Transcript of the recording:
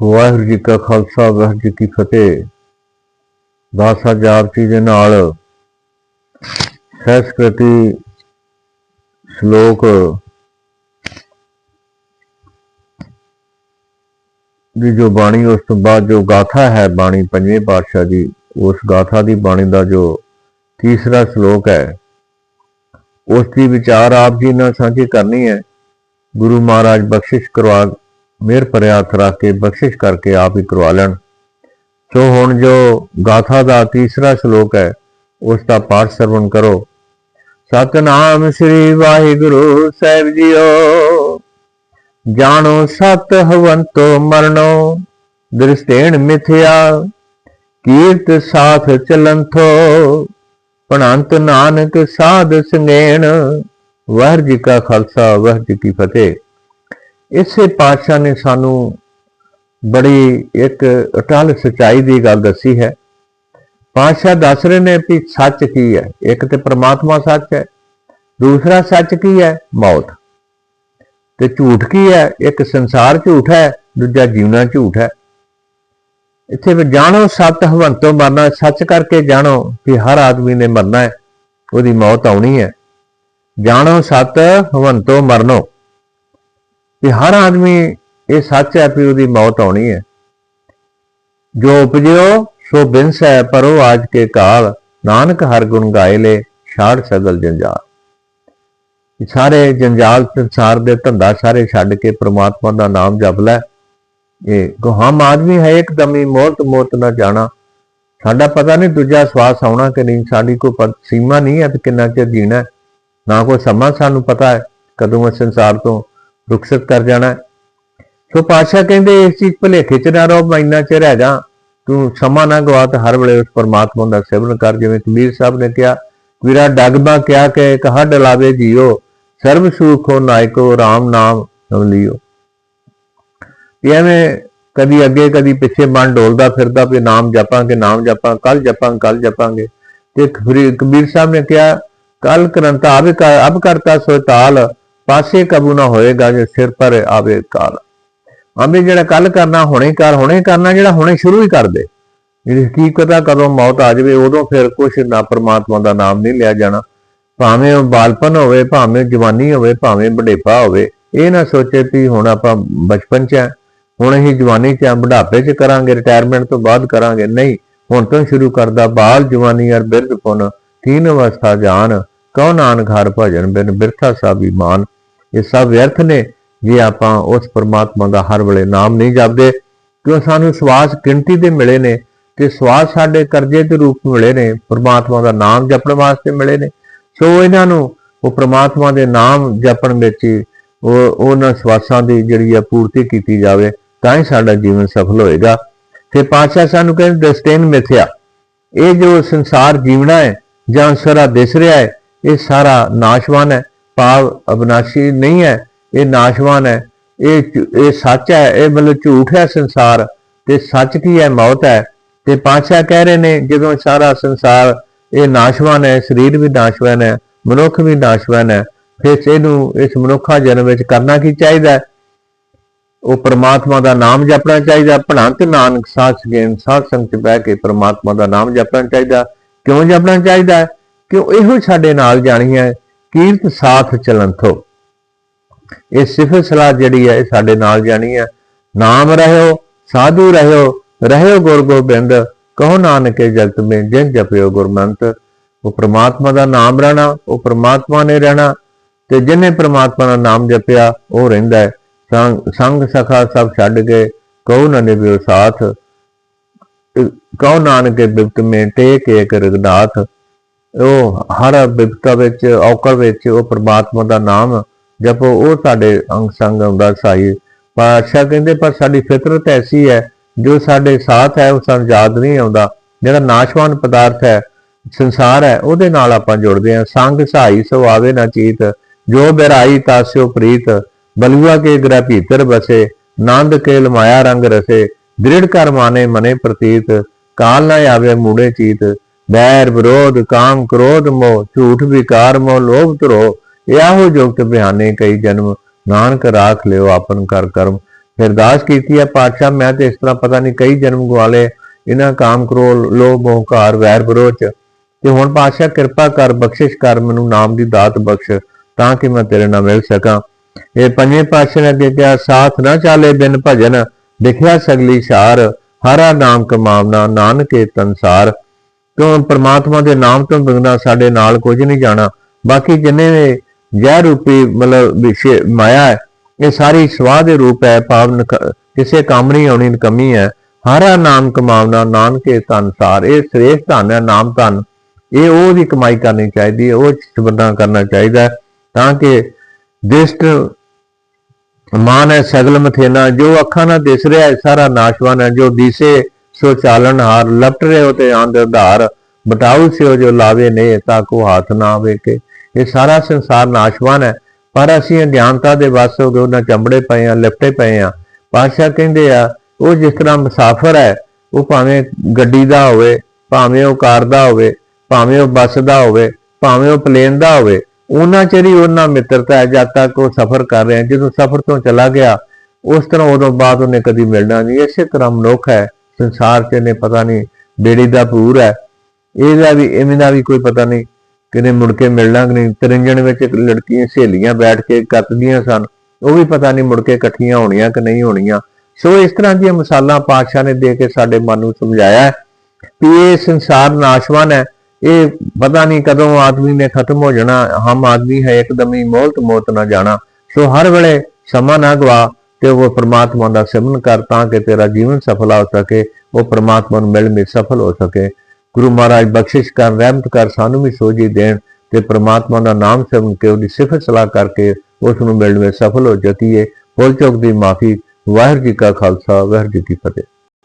ਵਾਹਿਗੁਰੂ ਜੀ ਕਾ ਖਾਲਸਾ, ਵਾਹਿਗੁਰੂ ਜੀ ਕੀ ਫਤਿਹ। ਦਾਸਾ ਜਾਪਤੀ ਦੇ ਨਾਲ ਸੰਸਕ੍ਰਿਤੀ ਸ਼ਲੋਕ ਦੀ ਜੋ ਬਾਣੀ, ਉਸ ਤੋਂ ਬਾਅਦ ਜੋ ਗਾਥਾ ਹੈ ਬਾਣੀ, ਪੰਜਵੇਂ ਪਾਤਸ਼ਾਹ ਦੀ ਉਸ ਗਾਥਾ ਦੀ ਬਾਣੀ ਦਾ ਜੋ ਤੀਸਰਾ ਸ਼ਲੋਕ ਹੈ, ਉਸ ਦੀ ਵਿਚਾਰ ਆਪ ਜੀ ਨਾਲ ਸਾਂਝੀ ਕਰਨੀ ਹੈ। ਗੁਰੂ ਮਹਾਰਾਜ ਬਖਸ਼ਿਸ਼ ਕਰਵਾ ਮੇਰ ਭਰਿਆ ਹੱਥ ਰੱਖ ਕੇ ਬਖਸ਼ਿਸ਼ ਕਰਕੇ ਆਪ ਹੀ ਕਰਵਾ ਲੈਣ। ਸੋ ਹੁਣ ਜੋ ਗਾਥਾ ਦਾ ਤੀਸਰਾ ਸ਼ਲੋਕ ਹੈ, ਉਸ ਦਾ ਪਾਠ ਸਰਵਣ ਕਰੋ। ਸਤਨਾਮ ਸ੍ਰੀ ਵਾਹਿਗੁਰੂ ਸਾਹਿਬ ਜੀਓ, ਜਾਣੋ ਸਤ ਹਵੰਤੋ ਮਰਨੋ, ਦ੍ਰਿਸ਼ਟੇਣ ਮਿਥਿਆ, ਕੀਰਤ ਸਾਥ ਚਲੰਥੋ, ਪਣੰਤ ਨਾਨਕ ਸਾਧ ਸੰਗੇਣ, ਵਾਹਿਗੁਰੂ ਜੀ ਕਾ ਖਾਲਸਾ, ਵਾਹਿਗੁਰੂ ਜੀ ਕੀ ਫਤਿਹ। ਇਸੇ ਪਾਤਸ਼ਾਹ ਨੇ ਸਾਨੂੰ ਬੜੀ ਇੱਕ ਅਟਲ ਸਚਾਈ ਦੀ ਗੱਲ ਦੱਸੀ ਹੈ। ਪਾਤਸ਼ਾਹ ਦੱਸ ਰਹੇ ਨੇ ਕਿ ਸੱਚ ਕੀ ਹੈ? ਇੱਕ ਤੇ ਪ੍ਰਮਾਤਮਾ ਸੱਚ ਹੈ, ਦੂਸਰਾ ਸੱਚ ਕੀ ਹੈ? ਮੌਤ। ਤੇ ਝੂਠ ਕੀ ਹੈ? ਇੱਕ ਸੰਸਾਰ ਝੂਠ ਹੈ, ਦੂਜਾ ਜੀਵਨਾ ਝੂਠ ਹੈ। ਇੱਥੇ ਵੀ ਜਾਣੋ, ਸਤ ਹਵੰਤੋਂ ਮਰਨਾ, ਸੱਚ ਕਰਕੇ ਜਾਣੋ ਕਿ ਹਰ ਆਦਮੀ ਨੇ ਮਰਨਾ ਹੈ, ਉਹਦੀ ਮੌਤ ਆਉਣੀ ਹੈ। ਜਾਣੋ, ਸਤ ਹਵੰਤੋਂ ਮਰਨੋ। ਵੀ ਹਰ ਆਦਮੀ ਇਹ ਸੱਚ ਹੈ ਕਿ ਉਹਦੀ ਮੌਤ ਆਉਣੀ ਹੈ। ਜੋ ਉਪਜਿਓ, ਸੋ ਬਿੰਸ ਹੈ ਪਰੋ ਆਜ ਕੇ ਕਾਲ, ਨਾਨਕ ਹਰ ਗੁਣ ਗਾਏ ਲੈ, ਛਾੜ ਸਗਲ ਜੰਜਾਲ। ਸਾਰੇ ਜੰਜਾਲ ਸੰਸਾਰ ਦੇ ਧੰਦਾ ਸਾਰੇ ਛੱਡ ਕੇ ਪ੍ਰਮਾਤਮਾ ਦਾ ਨਾਮ ਜਪ ਲੈ। ਇਹ ਗੁਹਾਮ ਆਦਮੀ ਹੈ ਇੱਕਦਮ ਹੀ ਮੌਤ ਮੌਤ ਨਾ ਜਾਣਾ। ਸਾਡਾ ਪਤਾ ਨਹੀਂ ਦੂਜਾ ਸਵਾਸ ਆਉਣਾ ਕਿ ਨਹੀਂ, ਸਾਡੀ ਕੋਈ ਸੀਮਾ ਨਹੀਂ ਹੈ ਕਿ ਕਿੰਨਾ ਚਿਰ ਜੀਣਾ ਨਾ ਕੋਈ ਸਮਾਂ ਸਾਨੂੰ ਪਤਾ ਹੈ ਕਦੋਂ ਇਸ ਸੰਸਾਰ ਤੋਂ ਰੁਖਸਤ ਕਰ ਜਾਣਾ ਸੋ ਪਾਤਸ਼ਾਹ ਕਹਿੰਦੇ, ਇਸ ਚੀਜ਼ ਭੁਲੇਖੇ ਚ ਨਾ ਰਹੋ, ਮੈਂ ਇੰਨਾ ਚਿਰ ਹੈਗਾ ਤੂੰ ਸਮਾਂ ਨਾ ਗਵਾ ਤੇ ਹਰ ਵੇਲੇ ਉਸ ਪਰਮਾਤਮਾ ਦਾ ਸਿਮਰਨ ਕਰ, ਜਿਵੇਂ ਕਬੀਰ ਸਾਹਿਬ ਨੇ ਕਿਹਾ ਵੀਰਾ ਡਗਮਾ ਕਿਆ ਕਿ ਕਹਾ ਡਲਾਵੇ ਜੀਓ, ਸਰਬ ਸੁਖੋ ਨਾਇਕੋ RAM ਨਾਮ ਲਿਓ। ਐਵੇਂ ਕਦੀ ਅੱਗੇ, ਕਦੀ ਪਿੱਛੇ ਮਨ ਡੋਲਦਾ ਫਿਰਦਾ ਵੀ ਨਾਮ ਜਪਾਂਗੇ, ਨਾਮ ਜਪਾਂ ਕੱਲ ਜਪਾਂ ਕੱਲ ਜਪਾਂਗੇ। ਤੇ ਕਬੀਰ ਸਾਹਿਬ ਨੇ ਕਿਹਾ ਕੱਲ ਕਰੰਤਾ ਆਵੇ ਕਰ ਅਬ ਕਰਤਾ ਸੋ ਤਾਲ ਪਾਸੇ ਕਬੂ ਨਾ ਹੋਏਗਾ ਜੇ ਸਿਰ ਪਰ ਆਵੇ ਕਾਲ। ਆਂਦੇ ਜਿਹੜਾ ਕੱਲ ਕਰਨਾ, ਹੁਣੇ ਕਰ, ਹੁਣੇ ਕਰਨਾ, ਜਿਹੜਾ ਹੁਣੇ ਸ਼ੁਰੂ ਹੀ ਕਰ ਦੇ। ਜਿਹੜੀ ਹਕੀਕਤ ਆ, ਕਦੋਂ ਮੌਤ ਆ ਜਾਵੇ, ਉਦੋਂ ਫਿਰ ਕੁਛ ਨਾ ਪਰਮਾਤਮਾ ਦਾ ਨਾਮ ਨਹੀਂ ਲਿਆ ਜਾਣਾ। ਭਾਵੇਂ ਉਹ ਬਾਲਪਨ ਹੋਵੇ, ਭਾਵੇਂ ਜਵਾਨੀ ਹੋਵੇ, ਭਾਵੇਂ ਬੁਢੇਪਾ ਹੋਵੇ, ਇਹ ਨਾ ਸੋਚੇ ਵੀ ਹੁਣ ਆਪਾਂ ਬਚਪਨ 'ਚ ਆ, ਹੁਣ ਅਸੀਂ ਜਵਾਨੀ 'ਚ ਆ, ਬੁਢਾਪੇ 'ਚ ਕਰਾਂਗੇ ਰਿਟਾਇਰਮੈਂਟ ਤੋਂ ਬਾਅਦ ਕਰਾਂਗੇ। ਨਹੀਂ, ਹੁਣ ਤੋਂ ਸ਼ੁਰੂ ਕਰਦਾ ਬਾਲ ਜਵਾਨੀ ਅਰ ਬਿਰਧ ਪੁਨ, ਤੀਨ ਅਵਸਥਾ ਜਾਨ ਕੌਣ ਨਾਨਕ ਹਰ ਭਜਨ ਬਿਨ ਬਿਰਥਾ ਸਭ ਮਾਨ ਇਹ ਸਭ ਵਿਅਰਥ ਨੇ ਜੇ ਆਪਾਂ ਉਸ ਪਰਮਾਤਮਾ ਦਾ ਹਰ ਵੇਲੇ ਨਾਮ ਨਹੀਂ ਜਪਦੇ, ਕਿਉਂ ਸਾਨੂੰ ਸਵਾਸ ਗਿਣਤੀ ਦੇ ਮਿਲੇ ਨੇ ਤੇ ਸਵਾਸ ਸਾਡੇ ਕਰਜ਼ੇ ਦੇ ਰੂਪ ਮਿਲੇ ਨੇ, ਪਰਮਾਤਮਾ ਦਾ ਨਾਮ ਜਪਣ ਵਾਸਤੇ ਮਿਲੇ ਨੇ। ਸੋ ਇਹਨਾਂ ਨੂੰ ਉਹ ਪਰਮਾਤਮਾ ਦੇ ਨਾਮ ਜਪਣ ਵਿੱਚ ਉਹ ਉਹਨਾਂ ਸਵਾਸਾਂ ਦੀ ਜਿਹੜੀ ਆ ਪੂਰਤੀ ਕੀਤੀ ਜਾਵੇ, ਤਾਂ ਹੀ ਸਾਡਾ ਜੀਵਨ ਸਫਲ ਹੋਏਗਾ। ਤੇ ਪਾਤਸ਼ਾਹ ਸਾਨੂੰ ਕਹਿੰਦੇ, ਦਸਤੇਨ ਮਿਥਿਆ, ਇਹ ਜੋ ਸੰਸਾਰ ਜੀਵਣਾ ਹੈ ਜਾਂ ਸਾਰਾ ਦਿਸ ਰਿਹਾ ਹੈ, ਇਹ ਸਾਰਾ ਨਾਸ਼ਵਾਨ ਹੈ। ਭਾਵ ਅਬਨਾਸ਼ੀ ਨਹੀਂ ਹੈ, ਇਹ ਨਾਸ਼ਵਾਨ ਹੈ, ਇਹ ਇਹ ਸੱਚ ਹੈ, ਇਹ ਮਤਲਬ ਝੂਠ ਹੈ ਸੰਸਾਰ, ਤੇ ਸੱਚ ਕੀ ਹੈ? ਮੌਤ ਹੈ। ਤੇ ਪਾਤਸ਼ਾਹ ਕਹਿ ਰਹੇ ਨੇ, ਜਦੋਂ ਸਾਰਾ ਸੰਸਾਰ ਇਹ ਨਾਸ਼ਵਾਨ ਹੈ, ਸਰੀਰ ਵੀ ਨਾਸ਼ਵਾਨ ਹੈ, ਮਨੁੱਖ ਵੀ ਨਾਸ਼ਵਾਨ ਹੈ, ਫਿਰ ਇਹਨੂੰ ਇਸ ਮਨੁੱਖਾ ਜਨਮ ਵਿੱਚ ਕਰਨਾ ਕੀ ਚਾਹੀਦਾ ਹੈ? ਉਹ ਪ੍ਰਮਾਤਮਾ ਦਾ ਨਾਮ ਜਪਣਾ ਚਾਹੀਦਾ ਭਣੰਤ ਨਾਨਕ ਸਾਧ ਸੰਗੇਨ ਸਾਧ ਸੰਗ ਚ ਬਹਿ ਕੇ ਪ੍ਰਮਾਤਮਾ ਦਾ ਨਾਮ ਜਪਣਾ ਚਾਹੀਦਾ ਕਿਉਂ ਜਪਣਾ ਚਾਹੀਦਾ ਹੈ? ਕਿਉਂ ਇਹੋ ਸਾਡੇ ਨਾਲ ਜਾਣੀ ਹੈ? ਕੀਰਤ ਸਾਥ ਚਲੰਥੋ ਇਹ ਸਿਫਤ ਸਲਾਹ ਜਿਹੜੀ ਹੈ, ਇਹ ਸਾਡੇ ਨਾਲ ਜਾਣੀ ਹੈ। ਨਾਮ ਰਹਿਓ, ਸਾਧੂ ਰਹਿਓ ਰਹਿਓ ਗੁਰ ਗੋਬਿੰਦ, ਕਹੋ ਨਾਨਕੇ ਜਗਤ ਮੇ, ਜਿਨ ਜਪਿਓ ਗੁਰਮੰਤ। ਉਹ ਪ੍ਰਮਾਤਮਾ ਦਾ ਨਾਮ ਰਹਿਣਾ, ਉਹ ਪ੍ਰਮਾਤਮਾ ਨੇ ਰਹਿਣਾ, ਤੇ ਜਿਹਨੇ ਪ੍ਰਮਾਤਮਾ ਦਾ ਨਾਮ ਜਪਿਆ, ਉਹ ਰਹਿੰਦਾ ਹੈ। ਸੰਗ ਸੰਗ ਸਖਾ ਸਭ ਛੱਡ ਕੇ ਕਹੋ ਨਾ ਨਿਭਿਓ ਸਾਥ। ਕਹੋ ਨਾਨਕੇ ਬਿਪਤ ਮੇ, ਟੇਕ ਏਕ ਰਗਨਾਥ। ਉਹ ਹਰ ਬਿਪਤਾ ਵਿੱਚ, ਔਕੜ ਵਿੱਚ ਉਹ ਪ੍ਰਮਾਤਮਾ ਦਾ ਨਾਮ ਜਪ, ਉਹ ਸਾਡੇ ਅੰਗ ਸੰਗ ਆਉਂਦਾ ਸਾਈ। ਪਾਤਸ਼ਾਹ ਕਹਿੰਦੇ, ਪਰ ਸਾਡੀ ਫਿਤਰਤ ਐਸੀ ਹੈ, ਜੋ ਸਾਡੇ ਸਾਥ ਹੈ, ਉਹ ਸਾਨੂੰ ਯਾਦ ਨਹੀਂ ਆਉਂਦਾ। ਜਿਹੜਾ ਨਾਸ਼ਵਾਨ ਪਦਾਰਥ ਹੈ, ਸੰਸਾਰ ਹੈ, ਉਹਦੇ ਨਾਲ ਆਪਾਂ ਜੁੜਦੇ ਹਾਂ। ਸੰਗ ਸਹਾਈ ਸੋ ਆਵੇ ਨਾ ਚੀਤ, ਜੋ ਬਿਰਾਈ ਤਾਸਿਓ ਪ੍ਰੀਤ। ਬਲੂਆ ਕੇ ਗ੍ਰਹਿ ਭੀਤਰ ਬਸੇ, ਨੰਦ ਕੇ ਲਮਾਇਆ ਰੰਗ ਰਸੇ। ਦ੍ਰਿੜ ਕਰ ਮਾਨੇ ਮਨੇ ਪ੍ਰਤੀਤ, ਕਾਲ ਨਾ ਆਵੇ ਮੂੜੇ ਚੀਤ। ਬੈਰ ਵਿਰੋਧ, ਕਾਮ ਕ੍ਰੋਧ ਮੋਹ, ਝੂਠ ਵਿਕਾਰ ਮੋਹ, ਲੋਭ ਧਰੋ ਇਹੋ ਜੁਗਤ ਬਿਆਨੇ ਕਈ ਜਨਮ। ਨਾਨਕ ਰਾਖ ਲਿਓ ਆਪਨ ਕਰ ਕਰਮ। ਫਿਰ ਅਰਦਾਸ ਕੀਤੀ ਹੈ ਪਾਤਸ਼ਾਹ, ਮੈਂ ਤੇ ਇਸ ਤਰ੍ਹਾਂ ਪਤਾ ਨਹੀਂ ਕਈ ਜਨਮ ਗਵਾਲੇ। ਇਹਨਾਂ ਕਾਮ ਕ੍ਰੋਧ ਲੋਭ ਹੰਕਾਰ ਵੈਰ ਵਿਰੋਧ ਤੇ ਹੁਣ ਪਾਤਸ਼ਾਹ ਕਿਰਪਾ ਕਰ, ਬਖਸ਼ਿਸ਼ ਕਰ, ਮੈਨੂੰ ਨਾਮ ਦੀ ਦਾਤ ਬਖਸ਼, ਤਾਂ ਕਿ ਮੈਂ ਤੇਰੇ ਨਾਲ ਮਿਲ ਸਕਾਂ। ਇਹ ਪੰਜੇ ਪਾਤਸ਼ਾਹ ਨੇ ਅੱਗੇ ਕਿਹਾ, ਸਾਥ ਨਾ ਚਾਲੇ ਬਿਨ ਭਜਨ, ਲਿਖਿਆ ਸਗਲੀ ਸ਼ਾਰ ਹਰਾ ਨਾਮ ਕਮਾਵਨਾ ਨਾਨਕੇ ਤਨਸਾਰ ਕਿਉਂ ਪ੍ਰਮਾਤਮਾ ਦੇ ਨਾਮ ਤੋਂ ਬਿਨਾਂ ਸਾਡੇ ਨਾਲ ਕੁਝ ਨਹੀਂ ਜਾਣਾ? ਬਾਕੀ ਜਿੰਨੇ ਵੀ ਜ਼ਹਿਰ ਰੂਪੀ ਮਤਲਬ ਮਾਇਆ ਹੈ, ਇਹ ਸਾਰੀ ਸਵਾਹ ਦੇ ਰੂਪ ਹੈ ਪਾਵਨ ਕਿਸੇ ਕੰਮ ਨਹੀਂ ਆਉਣੀ, ਕਮੀ ਹੈ। ਹਰਾ ਨਾਮ ਕਮਾਵਨਾ ਨਾਨਕੇ ਤਨਸਾਰ ਇਹ ਸ੍ਰੇਸ਼ਟ ਧਨ ਹੈ, ਨਾਮ ਧਨ। ਇਹ ਉਹ ਦੀ ਕਮਾਈ ਕਰਨੀ ਚਾਹੀਦੀ ਹੈ, ਉਹ ਸਬੰਧਾਂ ਕਰਨਾ ਚਾਹੀਦਾ ਹੈ, ਤਾਂ ਕਿ ਦਿਸ਼ਟ ਮਾਨ ਹੈ, ਸਗਲ ਮਥੇਨਾ, ਜੋ ਅੱਖਾਂ ਨਾਲ ਦਿਸ ਰਿਹਾ ਹੈ, ਸਾਰਾ ਨਾਸ਼ਵਾਨ ਹੈ, ਜੋ ਦਿਸੇ ਸੋ ਚਾਲਨ ਹਾਰ ਲਪਟ ਰਹੇ ਹੋ ਤੇ ਆਂਦੇ ਉਧਾਰ, ਬਟਾਉ ਸਿਓ ਜੋ ਲਾਵੇ ਨੇ ਤਾਂ ਕੋ ਹੱਥ ਨਾ ਆਵੇ ਕੇ ਇਹ ਸਾਰਾ ਸੰਸਾਰ ਨਾਸ਼ਵਾਨ ਹੈ, ਪਰ ਅਸੀਂ ਅਗਿਆਨਤਾ ਦੇ ਵਸ ਹੋ ਗਏ, ਉਹਨਾਂ ਚੰਬੜੇ ਪਏ ਆ ਲਿਪਟੇ ਪਏ ਆ ਪਾਤਸ਼ਾਹ ਕਹਿੰਦੇ ਆ, ਉਹ ਜਿਸ ਤਰ੍ਹਾਂ ਮੁਸਾਫਰ ਹੈ, ਉਹ ਭਾਵੇਂ ਗੱਡੀ ਦਾ ਹੋਵੇ, ਭਾਵੇਂ ਉਹ ਕਾਰ ਦਾ ਹੋਵੇ, ਭਾਵੇਂ ਉਹ ਬੱਸ ਦਾ ਹੋਵੇ, ਭਾਵੇਂ ਉਹ ਪਲੇਨ ਦਾ ਹੋਵੇ, ਉਹਨਾਂ ਚਿਰ ਹੀ ਉਹਨਾਂ ਮਿੱਤਰਤਾ ਹੈ, ਜਦ ਤੱਕ ਉਹ ਸਫ਼ਰ ਕਰ ਰਹੇ ਹੈ ਜਦੋਂ ਸਫ਼ਰ ਤੋਂ ਚਲਾ ਗਿਆ, ਉਸ ਤਰ੍ਹਾਂ ਉਦੋਂ ਬਾਅਦ ਉਹਨੇ ਕਦੀ ਮਿਲਣਾ ਨਹੀਂ। ਇਸੇ ਤਰ੍ਹਾਂ ਮਨੁੱਖ ਹੈ ਸੰਸਾਰ 'ਚ ਨੇ ਪਤਾ ਨਹੀਂ ਬੇੜੀ ਦਾ ਭੂਰ ਹੈ। ਇਹਦਾ ਵੀ, ਇਵੇਂ ਦਾ ਵੀ ਕੋਈ ਪਤਾ ਨਹੀਂ ਕਿਨੇ ਮੁੜ ਕੇ ਮਿਲਣਾ ਕਿ ਨਹੀਂ। ਤਰਿੰਜਣ ਵਿੱਚ ਇੱਕ ਲੜਕੀਆਂ ਸਹੇਲੀਆਂ ਬੈਠ ਕੇ ਕੱਤਦੀਆਂ ਸਨ। ਉਹ ਵੀ ਪਤਾ ਨਹੀਂ ਮੁੜ ਕੇ ਇਕੱਠੀਆਂ ਹੋਣੀਆਂ ਕਿ ਨਹੀਂ ਹੋਣੀਆਂ। ਸੋ ਇਸ ਤਰ੍ਹਾਂ ਦੀਆਂ ਮਿਸਾਲਾਂ ਪਾਤਸ਼ਾਹ ਨੇ ਦੇ ਕੇ ਸਾਡੇ ਮਨ ਨੂੰ ਸਮਝਾਇਆ ਹੈ ਕਿ ਇਹ ਸੰਸਾਰ ਨਾਸ਼ਵਾਨ ਹੈ। ਇਹ ਪਤਾ ਨਹੀਂ ਕਦੋਂ ਆਦਮੀ ਨੇ ਖਤਮ ਹੋ ਜਾਣਾ। ਹਮ ਆਦਮੀ ਹੈ, ਇੱਕਦਮ ਹੀ ਮੌਤ ਮੌਤ ਨਾ ਜਾਣਾ। ਸੋ ਹਰ ਵੇਲੇ ਸਮਾਂ ਨਾ ਗਵਾ ਤੇ ਉਹ ਪ੍ਰਮਾਤਮਾ ਦਾ ਸਿਮਰਨ ਕਰ ਤਾਂ ਕਿ ਤੇਰਾ ਜੀਵਨ ਸਫਲ ਹੋ ਸਕੇ, ਉਹ ਪ੍ਰਮਾਤਮਾ ਨੂੰ ਮਿਲ ਮਿਲ ਸਫਲ ਹੋ ਸਕੇ। ਗੁਰੂ ਮਹਾਰਾਜ ਬਖਸ਼ਿਸ਼ ਕਰ, ਰਹਿਮਤ ਕਰ, ਸਾਨੂੰ ਵੀ ਸੋਝੀ ਦੇਣ ਤੇ ਪ੍ਰਮਾਤਮਾ ਦਾ ਨਾਮ ਸਿਮਰਨ ਕੇ, ਉਹਦੀ ਸਿਫਤ ਸਲਾਹ ਕਰਕੇ ਉਸ ਨੂੰ ਮਿਲਣ ਵਿੱਚ ਸਫਲ ਹੋ ਸਕੀਏ ਭੁੱਲ ਚੁੱਕ ਦੀ ਮਾਫੀ, ਵਾਹਿਗੁਰੂ ਜੀ ਕਾ ਖਾਲਸਾ, ਵਾਹਿਗੁਰੂ ਜੀ ਕੀ ਫਤਿਹ।